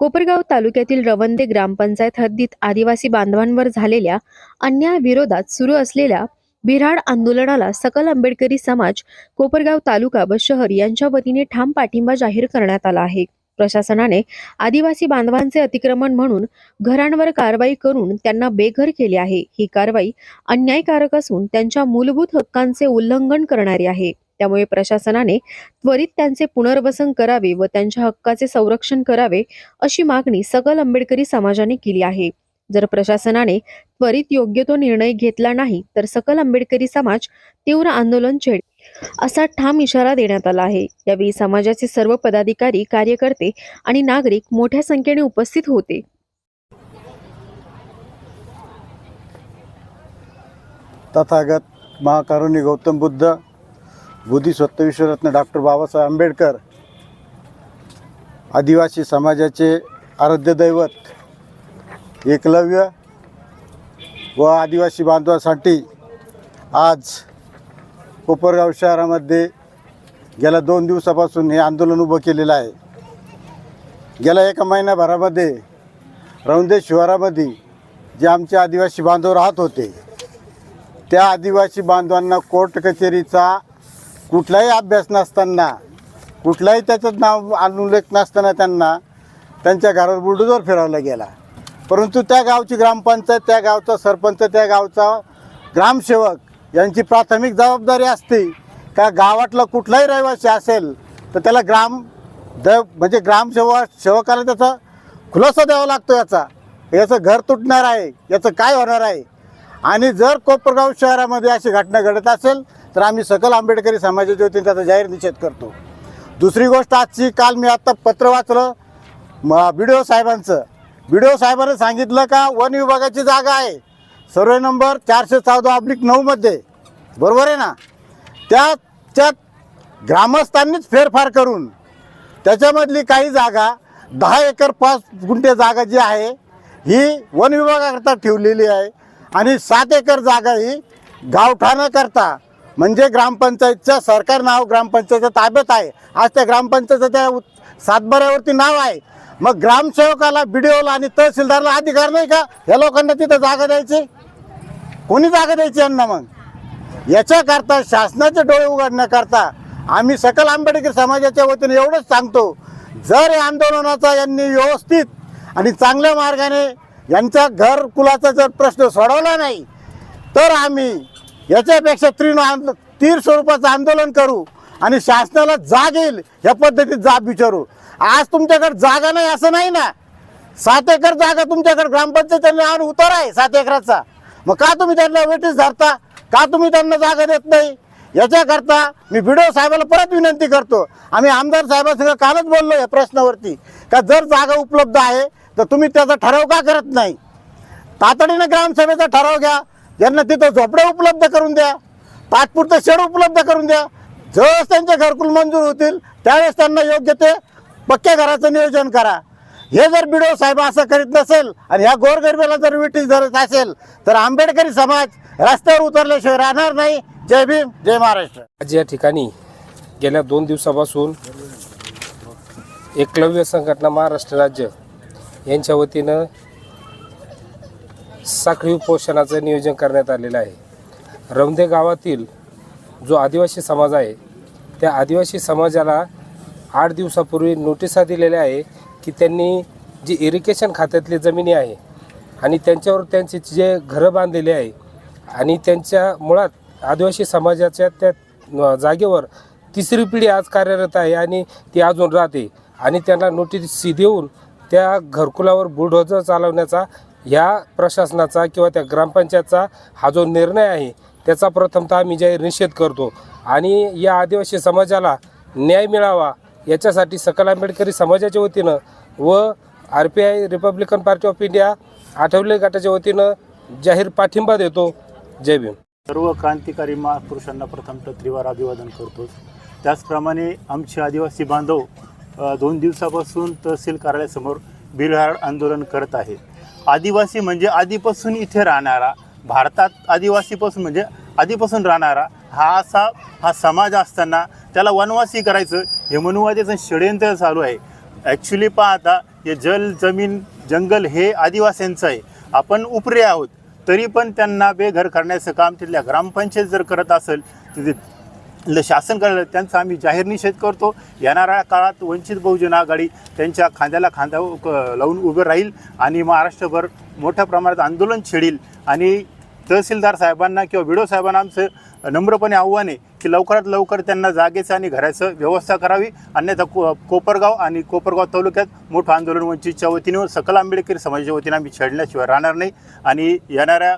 कोपरगाव तालुक्यातील रवंदे ग्रामपंचायत हद्दीत आदिवासी बांधवांवर झालेल्या अन्यायाविरोधात सुरू असलेल्या बिराड आंदोलनाला सकल आंबेडकरी समाज कोपरगाव तालुका व शहर यांच्या वतीने ठाम पाठिंबा जाहीर करण्यात आला आहे. प्रशासनाने आदिवासी बांधवांचे अतिक्रमण म्हणून घरांवर कारवाई करून त्यांना बेघर केले आहे. ही कारवाई अन्यायकारक असून त्यांच्या मूलभूत हक्कांचे उल्लंघन करणारी आहे. त्यामुळे प्रशासनाने त्वरित त्यांचे पुनर्वसन करावे व त्यांच्या हक्काचे संरक्षण करावे अशी मागणी सकल आंबेडकरी समाजाने केली आहे. जर प्रशासनाने त्वरित योग्य तो निर्णय घेतला नाही तर सकल आंबेडकरी समाज तीव्र आंदोलन छेड असा ठाम इशारा देण्यात आला आहे. यावेळी समाजाचे सर्व पदाधिकारी कार्यकर्ते आणि नागरिक मोठ्या संख्येने उपस्थित होते. तथागत महाकारुणी गौतम बुद्ध बुद्धिस्वत्व विश्वरत्न डॉक्टर बाबासाहेब आंबेडकर आदिवासी समाजाचे आराध्य दैवत एकलव्य व आदिवासी बांधवासाठी आज कोपरगाव शहरामध्ये गेल्या दोन दिवसापासून हे आंदोलन उभं केलेलं आहे. गेल्या एका महिन्याभरामध्ये रौंदे शिवारामध्ये जे आमचे आदिवासी बांधव राहत होते त्या आदिवासी बांधवांना कोर्ट कचेरीचा कुठलाही अभ्यास नसताना कुठलाही त्याचं नाव अनुलेख नसताना त्यांना त्यांच्या घरावर बुलडोजर फिरवला गेला. परंतु त्या गावची ग्रामपंचायत त्या गावचा सरपंच त्या गावचा ग्रामसेवक यांची प्राथमिक जबाबदारी असते का गावातला कुठलाही रहिवासी असेल तर त्याला ग्राम द म्हणजे ग्रामसेवक सेवकाला त्याचा खुलासा द्यावा लागतो याचा. याचं घर तुटणार आहे याचं काय होणार आहे? आणि जर कोपरगाव शहरामध्ये अशी घटना घडत असेल तर आम्ही सकल आंबेडकरी समाजाच्या वतीने त्याचा जाहीर निषेध करतो. दुसरी गोष्ट आजची काल मी आत्ता पत्र वाचलं म बी डी ओ साहेबांचं. बी डी ओ साहेबांनी सांगितलं का वन विभागाची जागा आहे. सर्वे नंबर चारशे चौदा ऑब्लिक नऊमध्ये बरोबर आहे ना? त्या त्यात ग्रामस्थांनीच फेरफार करून त्याच्यामधली काही जागा दहा एकर पाच गुंठे जागा जी आहे ही वन विभागाकरता ठेवलेली आहे. आणि सात एकर जागा ही गावठाणाकरता म्हणजे ग्रामपंचायतचं सरकार नाव ग्रामपंचायतच्या ताब्यात आहे. आज त्या ग्रामपंचायत त्या सातबाऱ्यावरती नाव आहे. मग ग्रामसेवकाला बी डी ओला आणि तहसीलदारला अधिकार नाही का? या लोकांना तिथं जागा द्यायची? कोणी जागा द्यायची यांना मग? याच्याकरता शासनाचे डोळे उघडण्याकरता आम्ही सकल आंबेडकर समाजाच्या वतीने एवढंच सांगतो जर या आंदोलनाचा यांनी व्यवस्थित आणि चांगल्या मार्गाने यांचा घरकुलाचा जर प्रश्न सोडवला नाही तर आम्ही याच्यापेक्षा तीव्र आंदो तीर स्वरूपाचं आंदोलन करू आणि शासनाला जाग येईल या पद्धतीत जाब विचारू. आज तुमच्याकडे जागा नाही असं नाही ना? सात एकर जागा तुमच्याकडे ग्रामपंचायतीने आणून उतार आहे सात एकराचा. मग का तुम्ही त्यांना वेटीस धरता? का तुम्ही त्यांना जागा देत नाही? याच्याकरता मी व्हिडिओ साहेबाला परत विनंती करतो. आम्ही आमदार साहेबांसंग कालच बोललो या प्रश्नावरती का जर जागा उपलब्ध आहे तर तुम्ही त्याचा ठराव का करत नाही? तातडीनं ग्रामसभेचा ठराव घ्या. यांना तिथं झोपड्या उपलब्ध करून द्या. तात्पुरतं शेड उपलब्ध करून द्या. जवळच त्यांचे घरकुल मंजूर होतील त्यावेळेस त्यांना योग्य ते पक्क्या घराचं नियोजन करा. हे जर बिडो साहेब असं करीत नसेल आणि ह्या गोरगरिबाला जर विटीस धरत असेल तर आंबेडकरी समाज रस्त्यावर उतरल्याशिवाय राहणार नाही. जय भीम जय महाराष्ट्र. आज या ठिकाणी गेल्या दोन दिवसापासून एकलव्य संघटना महाराष्ट्र राज्य यांच्या वतीनं साखळी उपोषणाचं नियोजन करण्यात आलेलं आहे. रमदे गावातील जो आदिवासी समाज आहे त्या आदिवासी समाजाला आठ दिवसापूर्वी नोटिसा दिलेल्या आहे की त्यांनी जी इरिगेशन खात्यातली जमिनी आहे आणि त्यांच्यावर त्यांचे जे घरं बांधलेली आहे आणि त्यांच्या मुळात आदिवासी समाजाच्या त्या जागेवर तिसरी पिढी आज कार्यरत आहे आणि ती अजून राहते आणि त्यांना नोटीस देऊन त्या घरकुलावर बुलडोजर चालवण्याचा ह्या प्रशासनाचा किंवा त्या ग्रामपंचायतचा हा जो निर्णय आहे त्याचा प्रथमतः आम्ही जाहीर निषेध करतो. आणि या आदिवासी समाजाला न्याय मिळावा याच्यासाठी सकल आंबेडकरी समाजाच्या वतीनं व R P I Republican Party of India Athawale गटाच्या वतीनं जाहीर पाठिंबा देतो. जय भीम. सर्व क्रांतिकारी महापुरुषांना प्रथमतः त्रिवार अभिवादन करतो. त्याचप्रमाणे आमचे आदिवासी बांधव दोन दिवसापासून तहसील कार्यालयासमोर बिरहाड आंदोलन करत आहेत. आदिवासी म्हणजे आधीपासून इथे राहणारा भारतात आदिवासीपासून म्हणजे आधीपासून राहणारा हा असा हा समाज असताना त्याला वनवासी करायचं हे मनुवाद्याचं षडयंत्र चालू आहे. ॲक्च्युली पाहता हे जल जमीन जंगल हे आदिवासींचं आहे. आपण उपरे आहोत तरी पण त्यांना बेघर करण्याचं काम तिथल्या ग्रामपंचायत जर करत असेल तिथे शासन करायला त्यांचा आम्ही जाहीर निषेध करतो. येणाऱ्या काळात वंचित बहुजन आघाडी त्यांच्या खांद्याला खांदा क- लावून उभं राहील आणि महाराष्ट्रभर मोठ्या प्रमाणात आंदोलन छेडील. आणि तहसीलदार साहेबांना किंवा विडो साहेबांना आमचं नम्रपणे आव्हान आहे की लवकरात लवकर त्यांना जागेचं आणि घराचं व्यवस्था करावी. अन्यथा को कोपरगाव आणि कोपरगाव तालुक्यात मोठं आंदोलन वंचितच्या वतीने सकल आंबेडकरी समाजाच्या वतीने आम्ही छेडल्याशिवाय राहणार नाही. आणि येणाऱ्या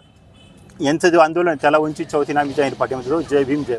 यांचं जे आंदोलन त्याला वंचितच्या वतीने आम्ही जाहीर पाठिंबा देतो. जय भीम जय